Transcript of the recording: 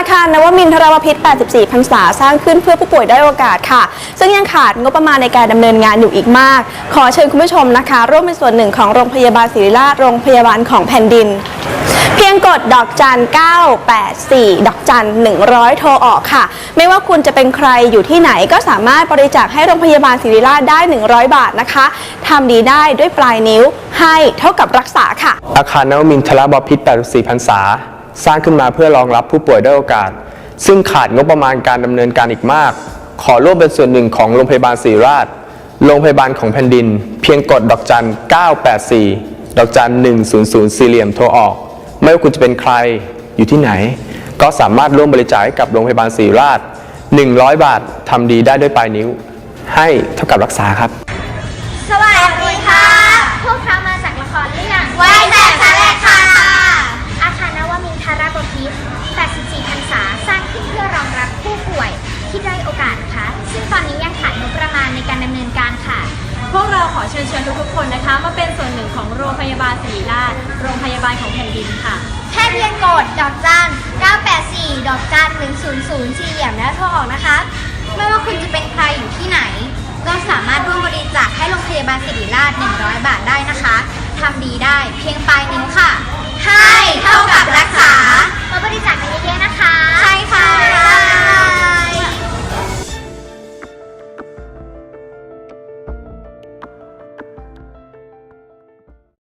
อาคารนวมินทรบพิษ 84 พรรษาสร้างขึ้นเพื่อผู้ป่วยได้โอกาสค่ะ ซึ่งยังขาดงบประมาณในการดำเนินงานอยู่อีกมาก ขอเชิญคุณผู้ชมนะคะ ร่วมเป็นส่วนหนึ่งของโรงพยาบาลศิริราชโรงพยาบาลของแผ่นดิน เพียงกดดอกจัน 984 ดอกจัน 100 โทรออกค่ะ ไม่ว่าคุณจะเป็นใครอยู่ที่ไหนก็สามารถบริจาคให้โรงพยาบาลศิริราชได้ 100 บาทนะคะทำดีได้ด้วยปลายนิ้วให้เท่ากับรักษาค่ะ อาคารนวมินทรบพิษ 84 พรรษา สร้างขึ้นมาเพื่อรองรับผู้ป่วยได้อยโอกาส ซึ่งขาดงบประมาณการดำเนินการอีกมาก ขอร่วมเป็นส่วนหนึ่งของโรงพยาบาลศรีราช โรงพยาบาลของแผ่นดิน เพียงกดดอกจัน 984 ดอกจัน 100 สี่เหลี่ยมโทรออก ไม่ว่าคุณจะเป็นใครอยู่ที่ไหน ก็สามารถร่วมบริจาคให้กับโรงพยาบาลศรีราช 100 บาททำดีได้ด้วยปลายนิ้ว ให้เท่ากับรักษาครับ สวัสดีค่ะ พวกเรามาจากละครเรื่อง ซึ่งตอนนี้ยังขาดงบประมาณในการดำเนินการค่ะ พวกเราขอเชิญชวนทุกๆคนนะคะ มาเป็นส่วนหนึ่งของโรงพยาบาลศิริราช โรงพยาบาลของแผ่นดินค่ะ แค่เพียงกดดอกจัน984 ดอกจัน100สี่เหลี่ยมแล้วโทรออกนะคะ ไม่ว่าคุณจะเป็นใครอยู่ที่ไหน ก็สามารถร่วมบริจาคให้โรงพยาบาลศิริราช 100 บาทได้นะคะ